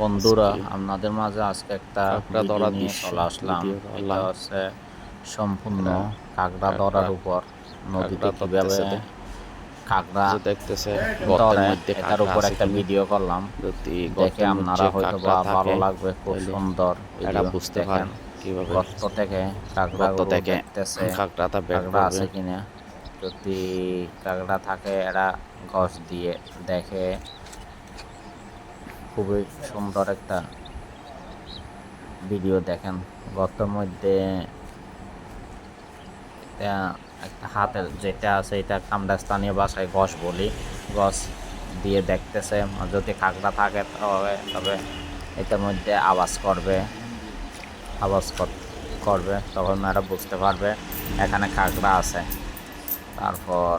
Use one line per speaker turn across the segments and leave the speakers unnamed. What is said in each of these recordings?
বন্ধুরা আপনাদের মাঝে আজকে একটা
কাঁকড়া
ভিডিও নিয়ে চলে আসলাম। এটা হচ্ছে সম্পূর্ণ কাঁকড়া ধরার উপর। নদীতে কীভাবে কাঁকড়া
দেখতেছে
ধরে এটার উপর একটা ভিডিও করলাম। দেখে আপনারা হয়তো বা ভালো লাগবে খুব সুন্দর
এটা বুঝতে পারেন
গর্ত থেকে কাঁকড়া
থেকে
দেখতেছে
কাঁকড়াটা
কাঁকড়া আছে কিনা। যদি কাঁকড়া থাকে এরা গছ দিয়ে দেখে। খুবই সুন্দর একটা ভিডিও দেখেন। গর্তের মধ্যে একটা হাতের যেটা আছে, এটা আমরা স্থানীয় ভাষায় গছ বলি গছ দিয়ে দেখতেছে। যদি কাঁকড়া থাকে তবে তবে এটার মধ্যে আওয়াজ করবে আওয়াজ করবে, তখন এরা বুঝতে পারবে এখানে কাঁকড়া আছে। তারপর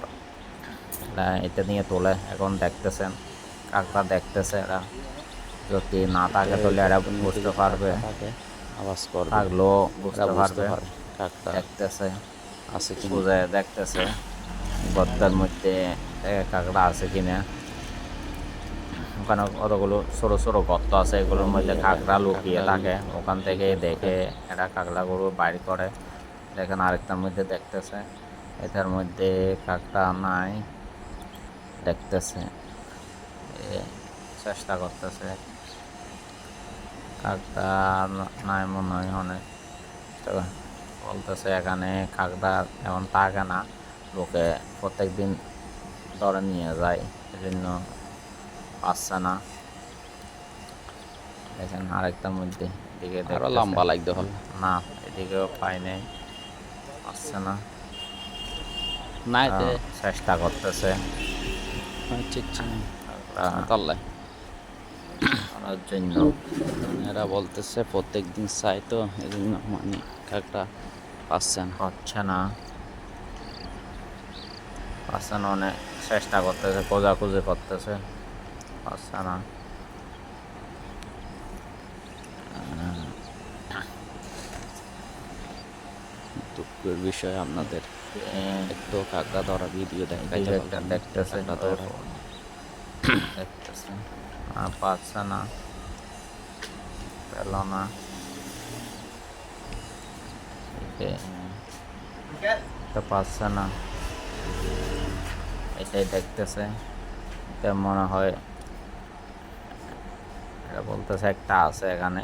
এটা নিয়ে তোলে, এখন দেখতেছেন কাঁকড়া দেখতেছে এরা। যদি না থাকে তাহলে এরা বুঝতে পারবে।
আওয়াজ করবে।
থাকলেও বুঝতে পারবে। দেখতেছে।
আছে কি
বুঝে দেখতেছে। গর্তের মধ্যে কাঁকড়া আছে কিনা। ওখানে কতগুলো ছোট ছোট গর্ত আছে এগুলোর মধ্যে কাঁকড়া লুকিয়ে থাকে। ওখান থেকে। দেখে এরা কাঁকড়াগুলো বাইর করে। দেখেন আরেকটার মধ্যে দেখতেছে। এটার মধ্যে কাঁকড়া নাই। দেখতেছে। চেষ্টা করতেছে। কাঁকড়া নাই মনে হয় অনেক। তো বলতেছে এখানে কাঁকড়া এমন থাকে না লোকে প্রত্যেক দিন ধরে নিয়ে যায় এজন্য পাচ্ছে না। দেখেন আরেকটার মধ্যে এদিকে আরও
লম্বা লাগতে হল
না এদিকেও পাই নাই পাচ্ছে না।
নাই
চেষ্টা করতেছে।
আচ্ছা আচ্ছা।
ধরার জন্য।
এরা বলতেছে প্রত্যেক দিন চাই তো এই জন্য মানে কাঁকড়া পাচ্ছে না।
হচ্ছে না। পাচ্ছে না অনেক চেষ্টা করতেছে খোঁজাখুঁজি করতেছে পাচ্ছে না।
দুঃখের বিষয় আপনাদের। একটু কাঁকড়া ধরা ভিডিও দেখাইতে
একটা। দেখতেছে। আর না। পেল না এটা পাচ্ছে না এটাই দেখতেছে এটা মনে হয় এটা বলতেছে একটা আছে এখানে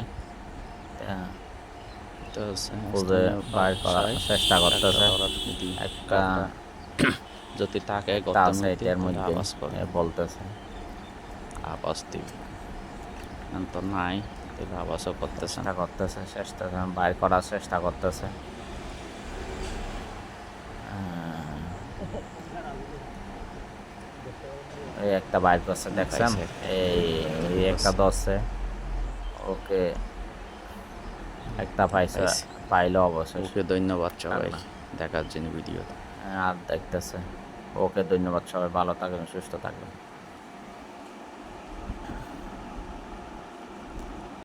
খুঁজে বাইর করার চেষ্টা করতেছে। একটা
যদি থাকে
আছে এটার মধ্যে
আওয়াজ করে
বলতেছে
আওয়াজ দিবে তো নাই আওয়াজও করতেছে। না
করতেছে চেষ্টা বাইর করার চেষ্টা করতেছে। এই একটা বাইর করছে দেখছেন? এই একটা ধরছে। ওকে একটা পাইছে। পাইলো অবশ্যই।
ওকে ধন্যবাদ সবাই দেখার জন্য ভিডিও
আর দেখতেছে। ওকে ধন্যবাদ সবাই ভালো থাকবেন সুস্থ থাকবেন।